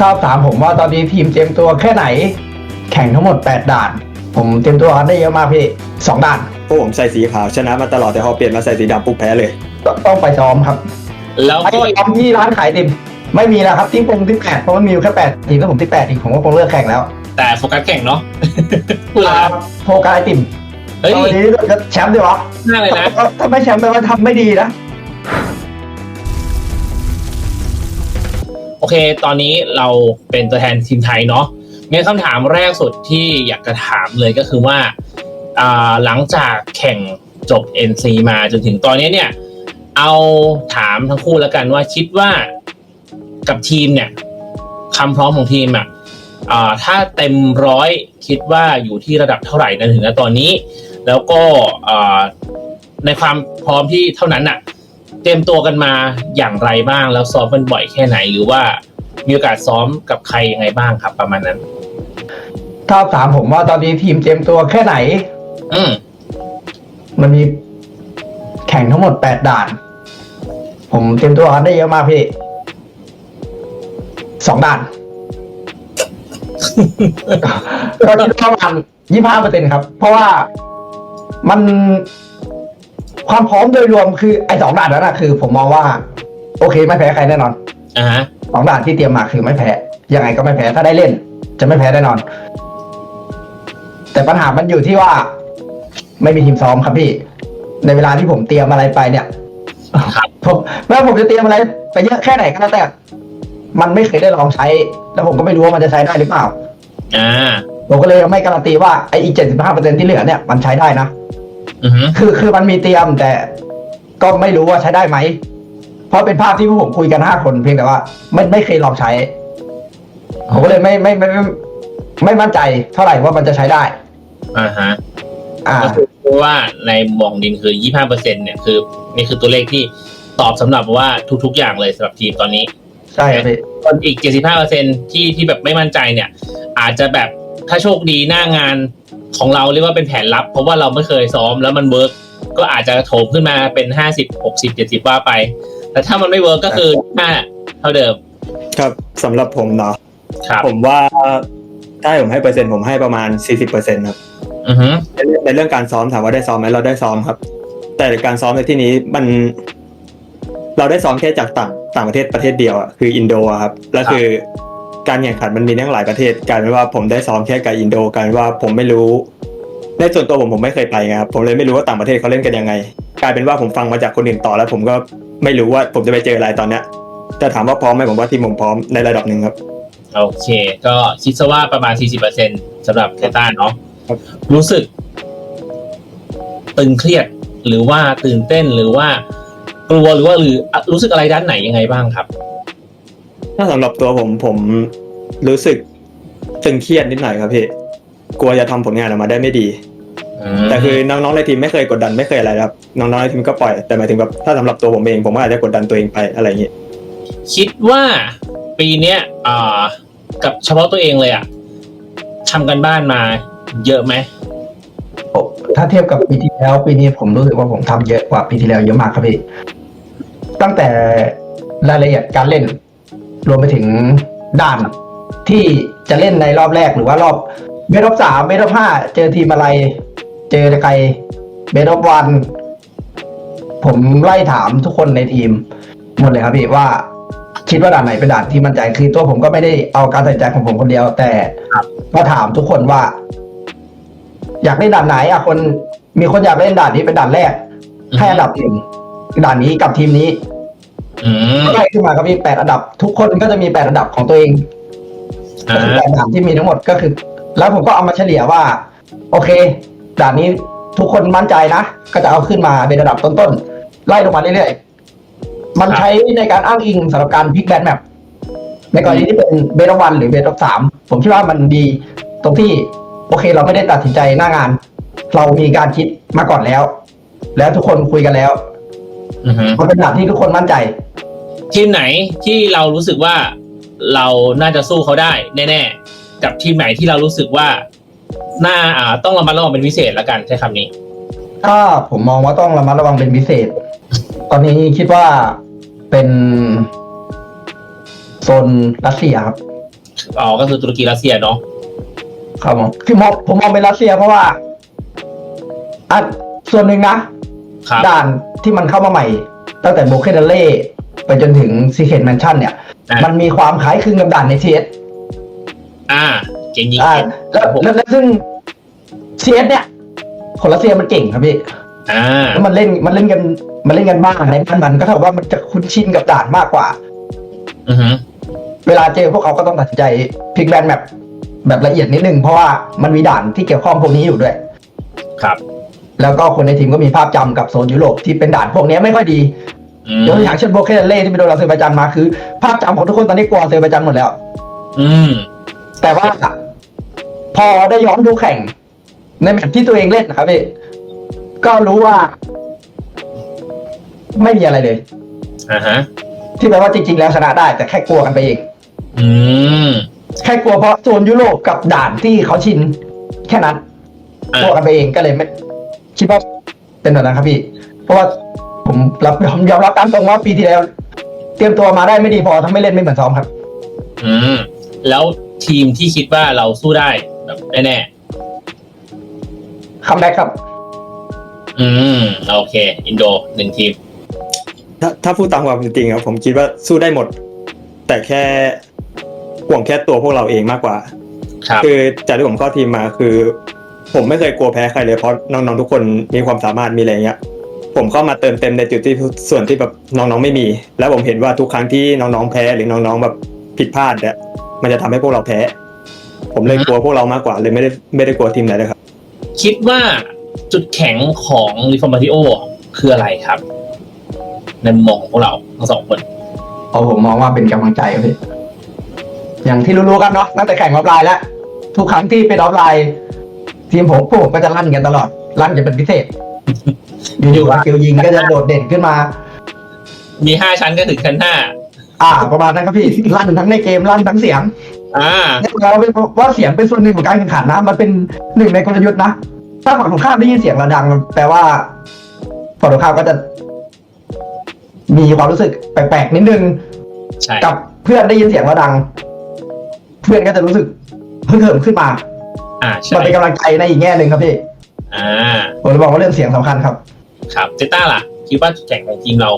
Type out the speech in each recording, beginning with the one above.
ถ้าถามผมว่าตอนนี้ทีมเตรียมตัวแค่ไหน แข่งทั้งหมด 8 ด่าน ผมเตรียมตัวกันได้เยอะมากพี่สองด่านพวกผมใส่สีขาวชนะมาตลอดแต่พอเปลี่ยนมาใส่สีดำปุ๊บแพ้เลยต้องต้องไปซ้อมครับแล้วไปก็ซ้อมที่ร้านขายไอติมไม่มีแล้วครับที่ผมที่แปดเพราะมันมีอยู่แค่แปดทีมแล้วผมที่แปดอีกผมก็คงเลิกแข่งแล้ว แต่โฟกัสแข่งเนาะพูดแล้วอ่าโฟกัสไอติมเฮ้ยตอนนี้ก็แชมป์ดีวะน่าเลยนะถ้าไม่แชมป์แปลว่าทำไม่ดีนะ เค ตอนนี้เราเป็นตัวแทนทีมไทยเนาะงั้นคำถามแรกสุดที่อยากจะถามเลยก็คือว่าหลังจากแข่งจบ NC มาจนถึงตอนนี้เนี่ย เอาถามทั้งคู่แล้วกันว่าคิดว่ากับทีมเนี่ยความพร้อมของทีมอะอ่าถ้าเต็มร้อยคิดว่าอยู่ที่ระดับเท่าไหร่นะถึงณตอนนี้ แล้วก็ในความพร้อมที่เท่านั้นอะ เตรียมตัวกันมาอย่างไรบ้างแล้วซ้อมกันบ่อยแค่ไหน หรือว่ามีโอกาสซ้อมกับใครยังไงบ้างครับ ประมาณนั้นถ้าถามผมว่าตอนนี้ทีมเตรียมตัวแค่ไหน อืมมันมีแข่งทั้งหมด8ด่าน ผมเตรียมตัวกันได้เยอะมากพี่สองด่าน ก็คิดว่าประมาณยี่ห้าเปอร์เซ็นครับ เพราะว่ามัน ความพร้อมโดยรวมคือไอ้สองด่านนั้นนะคือ ผมมองว่า โอเคไม่แพ้ใครแน่นอนอ่าฮะสองด่านที่เตรียมมาคือไม่แพ้ยังไงก็ไม่แพ้ถ้าได้เล่น จะไม่แพ้แน่นอน แต่ปัญหามันอยู่ที่ว่า ไม่มีทีมซ้อมครับพี่ ในเวลาที่ผมเตรียมอะไรไปเนี่ยครับผมไม่ว่าผมจะเตรียมอะไร ไปเยอะแค่ไหนก็แล้วแต่ มันไม่เคยได้ลองใช้ แล้วผมก็ไม่รู้ว่ามันจะใช้ได้หรือเปล่าอ่าผมก็เลยยังไม่การันตีว่าไอ้อีกเจ็ดสิบห้าเปอร์เซ็นที่เหลือเนี่ยมันใช้ได้นะ อือฮึคือคือมันมีเตรียมแต่ก็ไม่รู้ว่าใช้ได้ไหม เพราะเป็นภาพที่พวกผมคุยกันห้าคนเพียงแต่ว่าไม่ไม่เคยลองใช้ ผมก็เลยไม่ไม่ไม่ไม่ไม่มั่นใจเท่าไหร่ว่ามันจะใช้ได้ อ่าฮะอ่า ก็คือว่าในมองดินคือยี่ห้าเปอร์เซ็นเนี่ยคือนี่คือตัวเลขที่ตอบสำหรับว่าทุก ๆ อย่างเลยสำหรับทีมตอนนี้ ใช่ครับพี่ส่วนอีก 75%ที่ที่แบบไม่มั่นใจเนี่ย อาจจะแบบถ้าโชคดีหน้างาน ของเราเรียกว่าเป็นแผนลับ เพราะว่าเราไม่เคยซ้อมแล้วมันเวิร์กก็อาจจะโถมขึ้นมาเป็น50 60 70ว่าไป แต่ถ้ามันไม่เวิร์กก็คือห้าเท่าเดิม ครับสำหรับผมเนาะครับผมว่าถ้าให้ผมให้เปอร์เซ็นต์ผมให้ประมาณ40%ครับอือฮึในเรื่องในเรื่องการซ้อมถามว่าได้ซ้อมไหมเราได้ซ้อมครับ แต่การซ้อมในที่นี้มัน เราได้ซ้อมแค่จากต่างต่างประเทศประเทศเดียวอะคืออินโดอะครับแล้วคือ การแข่งขันมันมีทั้งหลายประเทศกลายเป็นว่าผมได้ซ้อมแค่กับอินโดกลายเป็นว่าผมไม่รู้ในส่วนตัวผมผมไม่เคยไปครับผมเลยไม่รู้ว่าต่างประเทศเขาเล่นกันยังไง กลายเป็นว่าผมฟังมาจากคนอื่นต่อแล้ว ผมก็ไม่รู้ว่าผมจะไปเจออะไรตอนเนี้ยแต่ถามว่าพร้อมไหมผมว่าทีมผมพร้อมในระดับหนึ่งครับ โอเค ก็คิดซะว่าประมาณ 40%สำหรับเทต้าเนาะรู้สึก ตึงเครียดหรือว่าตื่นเต้นหรือว่ากลัวหรือว่าหรือรู้สึกอะไรด้านไหนยังไงบ้างครับ ถ้าสำหรับตัวผมผม รู้สึกตึงเครียดนิดหน่อยครับพี่กลัวจะทำผลงานออกมาได้ไม่ดี แต่คือน้องๆในทีมไม่เคยกดดันไม่เคยอะไรครับ น้องๆในทีมก็ปล่อยแต่หมายถึงแบบถ้าสำหรับตัวผมเองผมก็อาจจะกดดันตัวเองไปอะไรอย่างงี้คิดว่าปีเนี้ยอ่ากับเฉพาะตัวเองเลยอะทำกันบ้านมาเยอะไหมถ้าเทียบกับปีที่แล้วปีนี้ผมรู้สึกว่าผมทำเยอะกว่าปีที่แล้วเยอะมากครับพี่ตั้งแต่รายละเอียดการเล่น รวมไปถึงด่าน ที่จะเล่นในรอบแรกหรือว่ารอบเบสรอบสามเบสรอบห้าเจอทีมอะไร เจอใครเบสรอบวัน ผมไล่ถามทุกคนในทีมหมดเลยครับพี่ว่าคิดว่าด่านไหนเป็นด่านที่มั่นใจคือตัวผมก็ไม่ได้เอาการตัดสินใจของผมคนเดียว แต่ก็ถามทุกคนว่า อยากเล่นด่านไหนอะคนมีคนอยากเล่นด่านนี้เป็นด่านแรกอืมให้อันดับหนึ่งด่านนี้กับทีมนี้อืมก็ไล่ขึ้นมาก็มีแปดอันดับ ทุกคนก็จะมีแปดอันดับของตัวเอง ก็อ่าคือแปดด่านที่มีทั้งหมดก็คือ แล้วผมก็เอามาเฉลี่ยว่า โอเคด่านนี้ทุกคนมั่นใจนะ ก็จะเอาขึ้นมาเป็นระดับต้นๆไล่ลงมาเรื่อยๆ มันใช้ในการอ้างอิงสำหรับการพลิกแบนแมปในกรณีที่เป็นเบสวันหรือเบสสามผมคิดว่ามันดีตรงที่โอเค เราไม่ได้ตัดสินใจหน้างาน เรามีการคิดมาก่อนแล้ว แล้วทุกคนคุยกันแล้วอือฮึมันเป็นด่านที่ทุกคนมั่นใจ ทีมไหนที่เรารู้สึกว่า เราน่าจะสู้เขาได้แน่ๆ กับทีมไหนที่เรารู้สึกว่าน่าอ่าต้องระมัดระวังเป็นพิเศษแล้วกันใช้คำนี้ ถ้าผมมองว่าต้องระมัดระวังเป็นพิเศษ ตอนนี้คิดว่าเป็นโซนรัสเซียครับอ๋อก็คือตุรกีรัสเซียเนาะครับผมคือมองผมมองเป็นรัสเซียเพราะว่าอะส่วนหนึ่งนะ ครับ ด่านที่มันเข้ามาใหม่ ตั้งแต่โบเคเดเล่ไปจนถึงซีเค t แมนชั่นเนี่ย อะมันมีความคล้ายคลึงกับด่านในเ s อ่า เก่งยิงอ่าเก่งแล้วแล้วแล้วซึ่งเ s เนี่ยคนรัสเซียมันเก่งครับพี่อ่า แล้วมันเล่นมันเล่นกันมันเล่นกันบ้างในบ้านมันก็เท่ากับว่ามันจะคุ้นชินกับด่านมากกว่า อือฮึเวลาเจอพวกเขาก็ต้องตัดสินใจพลิกแบนแบบแบบละเอียดนิดนึงเพราะว่ามันมีด่านที่เกี่ยวข้องพวกนี้อยู่ด้วย ครับ แล้วก็คนในทีมก็มีภาพจำกับโซนยุโรปที่เป็นด่านพวกนี้ไม่ค่อยดีอืม ยกตัวอย่างเช่นโบเคเล่ที่ไปโดนอาเซอร์ไบจานมาคือ ภาพจำของทุกคนตอนนี้กลัวอาเซอร์ไบจานหมดแล้ว อืม แต่ว่า พอได้ย้อนดูแข่ง ในแมตช์ที่ตัวเองเล่นนะครับพี่ก็รู้ว่า ไม่มีอะไรเลยอ่าฮะ ที่แปลว่าจริง ๆ แล้วชนะได้ แต่แค่กลัวกันไปเองอืม แค่กลัวเพราะโซนยุโรปกับด่านที่เขาชิน แค่นั้นอะกลัวกันไปเองก็เลยไม่คิดว่าเป็นแบบนั้นครับพี่ เพราะว่า ผมรับยอมยอมรับตามตรงว่าปีที่แล้ว เตรียมตัวมาได้ไม่ดีพอทั้งไม่เล่นไม่เหมือนซ้อมครับ อืมแล้วทีมที่คิดว่าเราสู้ได้แบบแน่คัมแบ็กครับๆอืมโอเค อินโดหนึ่งทีม ถ้าถ้าพูดตามความเป็นจริงครับ ผมคิดว่าสู้ได้หมด แต่แค่ห่วงแค่ตัวพวกเราเองมากกว่าครับคือจากที่ผมเข้าทีมมาคือ ผมไม่เคยกลัวแพ้ใครเลยเพราะน้องๆทุกคนมีความสามารถมีอะไรเงี้ย ผมเข้ามาเติมเต็มในจุดที่ส่วนที่แบบน้องๆไม่มี แล้วผมเห็นว่าทุกครั้งที่น้องๆแพ้หรือน้องๆแบบผิดพลาดเนี่ยมันจะทำให้พวกเราแพ้ ผมเลยกลัวพวกเรามากกว่าเลยไม่ได้ไม่ได้กลัวทีมไหนเลยครับ คิดว่าจุดแข็งของริฟอร์มาติโอคืออะไรครับ ในมุมมองของพวกเราทั้งสองคนเอาผมมองว่าเป็นกำลังใจครับพี่อย่างที่รู้ๆกันเนาะตั้งแต่แข่งออฟไลน์แล้วทุกครั้งที่เป็นออฟไลน์ ทีมผมพวกผมก็จะลั่นกันตลอดลั่นจะเป็นพิเศษ อยู่ๆสกิลยิงก็จะโดดเด่นขึ้นมา มีห้าชั้นก็ถึงชั้นห้าอ่า ประมาณนั้นครับพี่ลั่นทั้งในเกมลั่นทั้งเสียง อ่าแน่นอนว่าเสียงเป็นส่วนหนึ่งของการแข่งขันนะ มันเป็นหนึ่งในกลยุทธ์นะถ้าฝั่งตรงข้ามได้ยินเสียงเราดังมันแปลว่าฝั่งตรงข้ามก็จะ มีความรู้สึกแปลกๆนิดนึงใช่กับเพื่อนได้ยินเสียงเราดัง เพื่อนก็จะรู้สึกเพิ่งเหิมขึ้นมา อ่ามัใช่นเป็นกำลังใจในอีกแง่หนึ่งครับพี่ อ่าผมเลยบอกว่าเรื่องเสียงสำคัญครับ ครับเจต้าล่ะ คิดว่าจุดแข็งของทีมเรา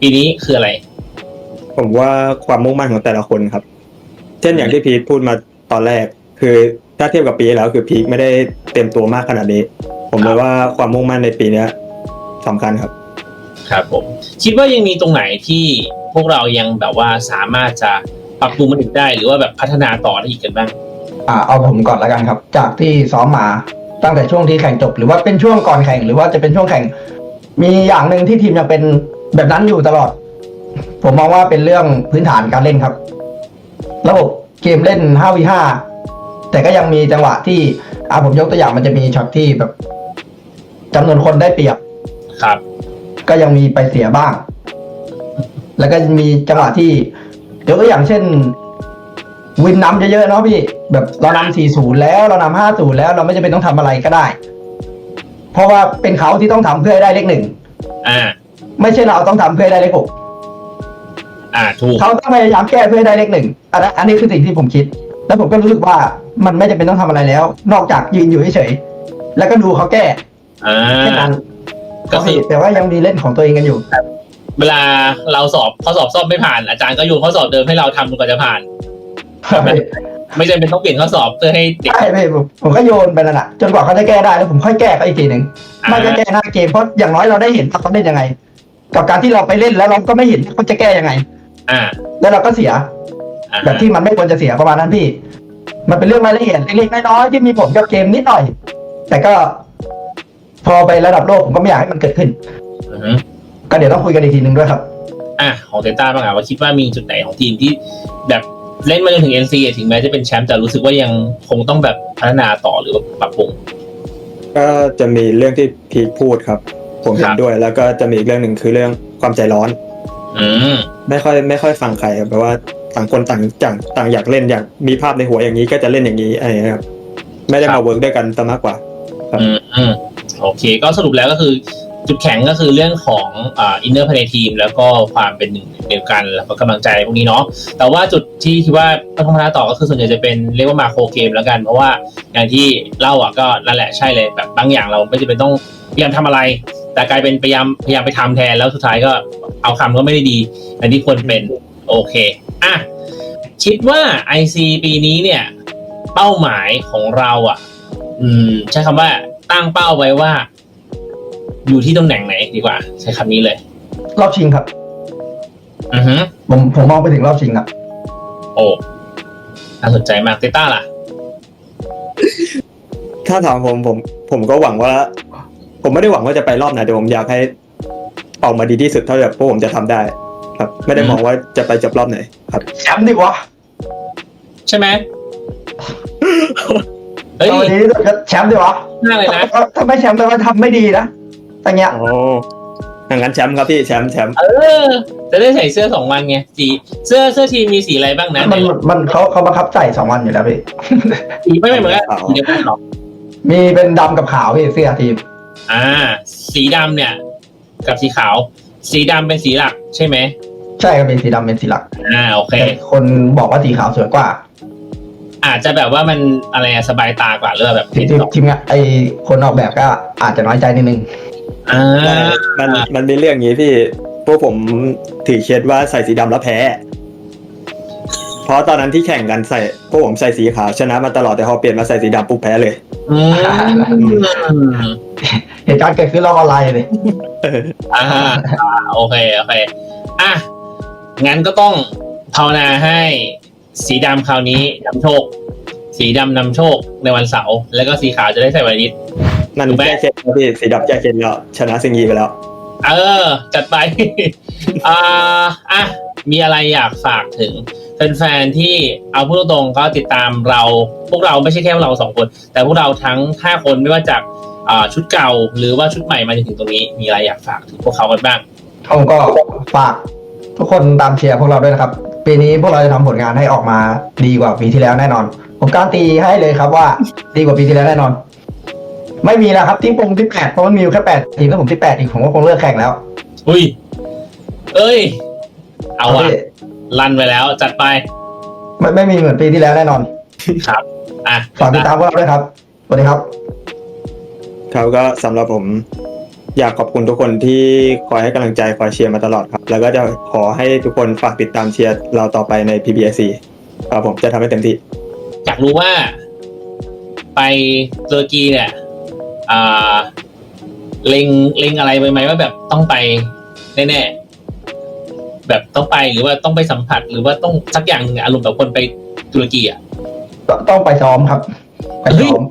ปีนี้คืออะไร ผมว่าความมุ่งมั่นของแต่ละคนครับ เช่นอย่างที่พีทพูดมาตอนแรก คือถ้าเทียบกับปีที่แล้วคือพีทไม่ได้เต็มตัวมากขนาดนี้ ผมเลยว่าความมุ่งมั่นในปีเนี้ยสำคัญครับ ครับผม คิดว่ายังมีตรงไหนที่พวกเรายังแบบว่าสามารถจะปรับปรุงมันอีกได้ หรือว่าแบบพัฒนาต่อได้อีกกันบ้าง อ่าเอาผมก่อนแล้วกันครับ จากที่ซ้อมมา ตั้งแต่ช่วงที่แข่งจบ หรือว่าเป็นช่วงก่อนแข่งหรือว่าจะเป็นช่วงแข่ง มีอย่างหนึ่งที่ทีมยังเป็นแบบนั้นอยู่ตลอด ผมมองว่าเป็นเรื่องพื้นฐานการเล่นครับ ระบบเกมเล่น 5v5 แต่ก็ยังมีจังหวะที่อ่าผมยกตัวอย่างมันจะมีช็อตที่แบบจำนวนคนได้เปรียบครับ ก็ยังมีไปเสียบ้าง แล้วก็มีจังหวะที่ยกตัวอย่างเช่น วินนำเยอะๆเนาะพี่ แบบเรานำสี่ศูนย์แล้วเรานำห้าศูนย์แล้วเราไม่จำเป็นต้องทำอะไรก็ได้ เพราะว่าเป็นเขาที่ต้องทำเพื่อให้ได้เลขหนึ่งอ่า ไม่ใช่เราต้องทำเพื่อให้ได้เลขหกอ่าถูกเขาต้องพยายามแก้เพื่อให้ได้เลขหนึ่งอันนั้นอันนี้คือสิ่งที่ผมคิด แล้วผมก็รู้สึกว่ามันไม่จำเป็นต้องทำอะไรแล้ว นอกจากยืนอยู่เฉยๆแล้วก็ดูเขาแก้อ่าแค่นั้นก็คือแต่ว่ายังมีเล่นของตัวเองกันอยู่เวลาเราสอบข้อสอบสอบไม่ผ่านอาจารย์ก็โยนข้อสอบเดิมให้เราทำจนกว่าจะผ่าน ไม่จำเป็นต้องเปลี่ยนข้อสอบเพื่อให้เด็กใช่พี่ผมผมก็โยนไปนั่นแหละจนกว่าเขาจะแก้ได้แล้วผมค่อยแก้เขาอีกทีหนึ่งอ่าไม่ก็แก้หน้าเกมเพราะอย่างน้อยเราได้เห็นว่าเขาเล่นยังไง กับการที่เราไปเล่นแล้วเราก็ไม่เห็นว่าเขาจะแก้ยังไง อ่า แล้วเราก็เสียอ่าแบบที่มันไม่ควรจะเสียประมาณนั้นพี่ มันเป็นเรื่องรายละเอียดเล็กๆน้อยๆที่มีผลกับเกมนิดหน่อย แต่ก็ พอไประดับโลกผมก็ไม่อยากให้มันเกิดขึ้นอือฮึก็เดี๋ยวต้องคุยกันอีกทีหนึ่งด้วยครับ อะของเตต้าบ้างอะว่าคิดว่ามีจุดไหนของทีมที่แบบ เล่นมาจนถึง NC อะถึงแม้จะเป็นแชมป์แต่รู้สึกว่ายังคงต้องแบบพัฒนาต่อหรือว่าปรับปรุง ก็จะมีเรื่องที่พีทพูดครับ ผมเห็ครันบด้วย แล้วก็จะมีอีกเรื่องหนึ่งคือเรื่องความใจร้อน อืมไม่ค่อยไม่ค่อยฟังใครครับแปลว่าต่างคนต่างต่างต่างอยากเล่นอยากมีภาพในหัวอย่างนี้ก็จะเล่นอย่างนี้อะไรอย่างเงี้ยครับ ไม่ได้มาเวิร์กด้วยกันซะมากกว่า ครับ อืมอืมโอเค ก็สรุปแล้วก็คือ จุดแข็งก็คือเรื่องของอินเนอร์ภายในทีม แล้วก็ความเป็นหนึ่งเดียวกันแล้วก็กำลังใจพวกนี้เนาะแต่ว่าจุดที่คิดว่าต้องพัฒนาต่อก็คือส่วนใหญ่จะเป็นเรียกว่ามาโครเกมแล้วกัน เพราะว่าอย่างที่เล่าอะก็นั่นแหละใช่เลยแบบบางอย่างเราไม่จำเป็นต้องพยายามทำอะไร แต่กลายเป็นพยายามพยายามไปทำแทนแล้วสุดท้ายก็เอาคำก็ไม่ได้ดีอย่างที่ควรเป็นโอเคอะคิดว่า IC ปีนี้เนี่ย เป้าหมายของเราอะ อืม ใช้คำว่าตั้งเป้าไว้ว่า อยู่ที่ตำแหน่งไหนดีกว่า ใช้คำนี้เลย รอบชิงครับ อือฮึผมผมมองไปถึงรอบชิงครับ โอ้น่าสนใจมากเตต้าล่ะ ถ้าถามผมผม ผมก็หวังว่า ผมไม่ได้หวังว่าจะไปรอบไหนแต่ผมอยากให้ออกมาดีที่สุดเท่าที่แบบพวกผมจะทำได้ ครับ ไม่ได้มองว่าจะไปจบรอบไหน ครับแชมป์ดีกว่าใช่ไหมเฮ้ยตอนนี้ก็แชมป์ดีกว่าน่าเลยนะ ถ้าไม่แชมป์แปลว่าทำไม่ดีนะ แต่เงี้ย โอ้อย่างนั้นแชมป์ครับพี่แชมป์แชมป์เออ จะได้ใส่เสื้อสองวันไงสีเสื้อเสื้อทีมมีสีอะไรบ้างนะมันมันเขาเขาบังคับใส่สองวันอยู่แล้วพี่ สีไม่เหมือนกันสีเดียวกันหรอมีเป็นดำกับขาวพี่เสื้อทีม อ่า สีดำเนี่ย กับสีขาว สีดำเป็นสีหลักใช่ไหมใช่ครับเป็นสีดำเป็นสีหลักอ่าโอเค แต่คนบอกว่าสีขาวสวยกว่าอาจจะแบบว่ามันอะไรอะสบายตากว่าหรือว่าแบบทีมทีมทีมงานไอคนออกแบบก็อาจจะน้อยใจนิดนึง อ่ามันมันเป็นเรื่องอย่างนี้พี่พวกผมถือเคสว่าใส่สีดำแล้วแพ้ เพราะตอนนั้นที่แข่งกันใส่พวกผมใส่สีขาวชนะมาตลอดแต่พอเปลี่ยนมาใส่สีดำปุ๊บแพ้เลยอืมเหตุการณ์เกิดขึ้นรอบออนไลน์เลยอ่าอ่าโอเคโอเคอะงั้นก็ต้องภาวนาให้ สีดำคราวนี้นำโชค สีดำนำโชคในวันเสาร์แล้วก็สีขาวจะได้ใส่วันอาทิตย์ มันถูกไหมแก้เคสครับพี่สีดำแก้เคสแล้วชนะซิงยีไปแล้ว เออ จัดไป อ่าอะมีอะไรอยากฝากถึงแฟนๆที่เอาพูดตรงๆก็ติดตามเรา พวกเราไม่ใช่แค่เราสองคน แต่พวกเราทั้งห้าคนไม่ว่าจากอ่าชุดเก่าหรือว่าชุดใหม่มาจนถึงตรงนี้ มีอะไรอยากฝากถึงพวกเขากันบ้างผมก็ฝากทุกคนตามเชียร์พวกเราด้วยนะครับปีนี้พวกเราจะทำผลงานให้ออกมาดีกว่าปีที่แล้วแน่นอน ผมการนตีให้เลยครับว่าดีกว่าปีที่แล้วแน่นอน ไม่มีแล้วครับที่ผมที่แปดเพราะมันมีอยู่แค่แปดทีมถ้าผมที่แปดอีกผมก็คงเลิกแข่งแล้วอุ้ย เอ้ย เอาอะพี่ลั่นไปแล้ว จัดไป ไม่ไม่มีเหมือนปีที่แล้วแน่นอน ครับ อะฝากติดตามพวกเราด้วยครับสวัสดีครับเขาก็สำหรับผมอยากขอบคุณทุกคนที่คอยให้กำลังใจคอยเชียร์มาตลอดครับ แล้วก็จะขอให้ทุกคนฝากติดตามเชียร์เราต่อไปใน PBSC ครับผมจะทำให้เต็มที่ อยากรู้ว่า ไปตุรกีเนี่ยอ่า เล็งเล็งอะไรไปไหมว่าแบบต้องไปแน่ๆแบบต้องไปหรือว่าต้องไปสัมผัส หรือว่าต้องสักอย่างหนึ่งอะอารมณ์แบบคนไปตุรกีอะตต้องไปซ้อมครับ ไปเฮ้ซ้ยอม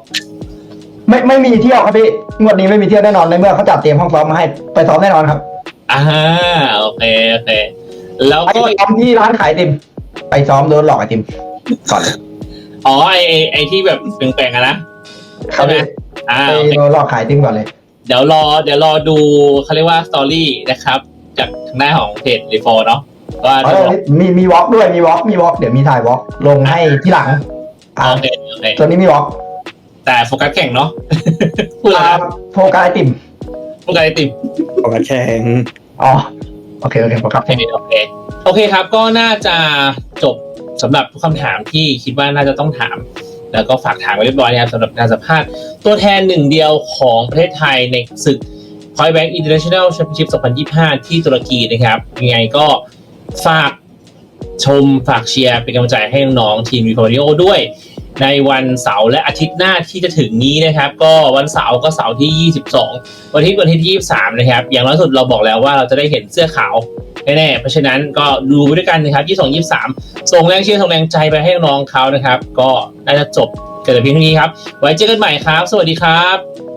ไม่ไม่มีเที่ยวครับพี่งวดนี้ไม่มีเที่ยวแน่นอนในเมื่อเขาจัดเตรียมห้องซ้อมมาให้ไปซ้อมแน่นอนครับอ่าโอเคโอเคแล้วไปก็ซ้อมที่ร้านขายไอติม ไปซ้อมโดนหลอกไอติมก่อนเลยอ๋อไอไอ้ไอที่แบบแปลงๆอะนะครับพี่ อ่า ไปโอเคโดนหลอกขายไอติมก่อนเลย เดี๋ยวรอเดี๋ยวรอดูเขาเรียกว่าสตอรี่นะครับ จากทางหน้าของเพจรีฟอร์เนาะว่าอ๋อมีมีวอล์กด้วยมีวอล์กมีวอล์กเดี๋ยวมีถ่ายวอล์กลงให้ที่หลังอ่าโอเคโอเคตัวนี้มีวอล์กแต่โฟกัสแข่งเนาะพูดอะไรอ่านะโฟกัสไอติมโฟกัสไอติมขอบคุณแข่งอ๋อโอเคโอเคโฟกัสโอเคโอเคโอเคครับ ก็น่าจะจบสำหรับทุกคำถามที่คิดว่าน่าจะต้องถาม แล้วก็ฝากถามไว้เรียบร้อยนะครับสำหรับการสัมภาษณ์ตัวแทนหนึ่งเดียวของประเทศไทยในศึก Point Bank International Championship 2025 ที่ตุรกีนะครับยังไงก็ฝากชมฝากเชียร์เป็นกำลังใจให้น้องๆทีมวีคอริโอด้วย ในวันเสาร์และอาทิตย์หน้าที่จะถึงนี้นะครับ ก็วันเสาร์ก็เสาร์ที่ 22 วันอาที่วันที่23 นะครับ อย่างน้อยสุดเราบอกแล้วว่าเราจะได้เห็นเสื้อขาวแน่ๆเพราะฉะนั้นก็ดูไปด้วยกันนะครับ 22 23 ส่งแรงเชียร์ส่งแรงใจไปให้น้องเขานะครับ ก็น่าจะจบกันแต่เพียงเท่านี้ครับ ไว้เจอกันใหม่ครับ สวัสดีครับ